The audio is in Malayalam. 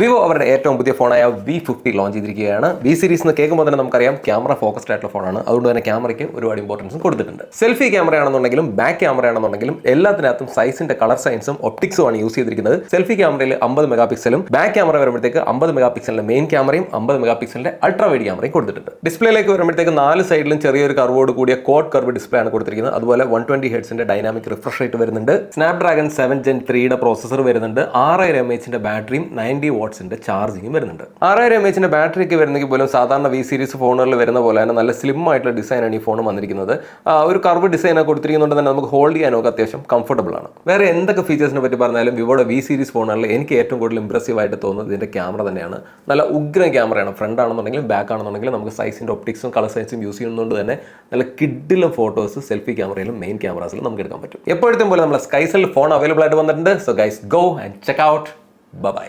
വിവോ അവരുടെ ഏറ്റവും പുതിയ ഫോണായ വി ഫിഫ്റ്റി ലോഞ്ച് ചെയ്തിരിക്കുകയാണ്. വി സീരീസ് എന്ന് കേൾക്കുമ്പോൾ തന്നെ നമുക്കറിയാം ക്യാമറ ഫോക്കസ്ഡ് ആയിട്ടുള്ള ഫോണാണ്. അതുകൊണ്ട് തന്നെ ക്യാമറയ്ക്ക് ഒരുപാട് ഇമ്പോർട്ടൻസും കൊടുത്തിട്ടുണ്ട്. സെൽഫി ക്യാമറ ആണെന്നുണ്ടെങ്കിലും ബാക്ക് ക്യാമറ ആണെന്നുണ്ടെങ്കിലും എല്ലാത്തിനകത്തും സൈസിന്റെ കളർ സയൻസും ഒപ്റ്റിക്സും ആണ് യൂസ് ചെയ്തിരിക്കുന്നത്. സെൽഫി ക്യാമറയിൽ അമ്പത് മെഗാ പിക്സലും ബാക്ക് ക്യാമറ വരുമ്പോഴത്തേക്ക് അമ്പത് മെഗാ പിക്സലിന്റെ മെയിൻ ക്യാമറയും അമ്പത് മെഗാ പിക്സലിന്റെ അൾട്രാ വൈഡ് ക്യാമറയും കൊടുത്തിട്ടുണ്ട്. ഡിസ്പ്ലേയിലേക്ക് വരുമ്പോഴത്തേക്ക് നാല് സൈഡിലും ചെറിയൊരു കർവോട് കൂടിയ കോഡ് കർവ് ഡിസ്പ്ലേ ആണ് കൊടുത്തിരിക്കുന്നത്. അതുപോലെ വൺ ട്വന്റി ഹെഡ്സിന്റെ ഡൈനാമിക് റിഫ്രഷ് റേറ്റ് വരുന്നുണ്ട്. സ്നാപ്ഡ്രാഗൺ സെവൻ ജെൻ ത്രീയുടെ പ്രോസസർ വരുന്നുണ്ട്. ആറായിരം എം എച്ചിന്റെ ബാറ്ററിയും നയന്റി വാട്ട്സിന്റെ ചാർജിങ്ങും വരുന്നുണ്ട്. ആറായിരം എം എച്ചിന്റെ ബാറ്ററിക്ക് വരുന്നെങ്കിൽ പോലും സാധാരണ വി സീരീസ് ഫോണുകളിൽ വരുന്ന പോലെ തന്നെ നല്ല സ്ലിം ആയിട്ടുള്ള ഡിസൈനാണ് ഈ ഫോൺ വന്നിരിക്കുന്നത്. ഒരു കർവ് ഡിസൈൻ കൊടുത്തിരിക്കുന്നതുകൊണ്ട് തന്നെ നമുക്ക് ഹോൾഡ് ചെയ്യാനൊക്കെ അത്യാവശ്യം കംഫർട്ടബിൾ ആണ്. വേറെ എന്തൊക്കെ ഫീച്ചേഴ്സിനെ പറ്റി പറഞ്ഞാലും വിവോയുടെ വി സീരീസ് ഫോണുകളിൽ എനിക്ക് ഏറ്റവും കൂടുതൽ ഇംപ്രസീവ് ആയിട്ട് തോന്നുന്നത് ഇതിന്റെ ക്യാമറ തന്നെയാണ്. നല്ല ഉഗ്ര ക്യാമറയാണ് ഫ്രണ്ട് ആണെന്നുണ്ടെങ്കിലും ബാക്ക് ആണെന്നുണ്ടെങ്കിലും നമുക്ക് സൈസിന്റെ ഒപ്റ്റിക്സും കളർ സൈസും യൂസ് ചെയ്യുന്നതുകൊണ്ട് തന്നെ നല്ല കിഡിലും ഫോട്ടോസ് സെൽഫി ക്യാമറയിലും മെയിൻ ക്യാമറാസിലും നമുക്ക് എടുക്കാൻ പറ്റും. എപ്പോഴത്തെ പോലെ നമ്മളെ സ്കൈസിൽ ഫോൺ അവൈലബിൾ ആയിട്ട് വന്നിട്ടുണ്ട്. So guys go and check out bye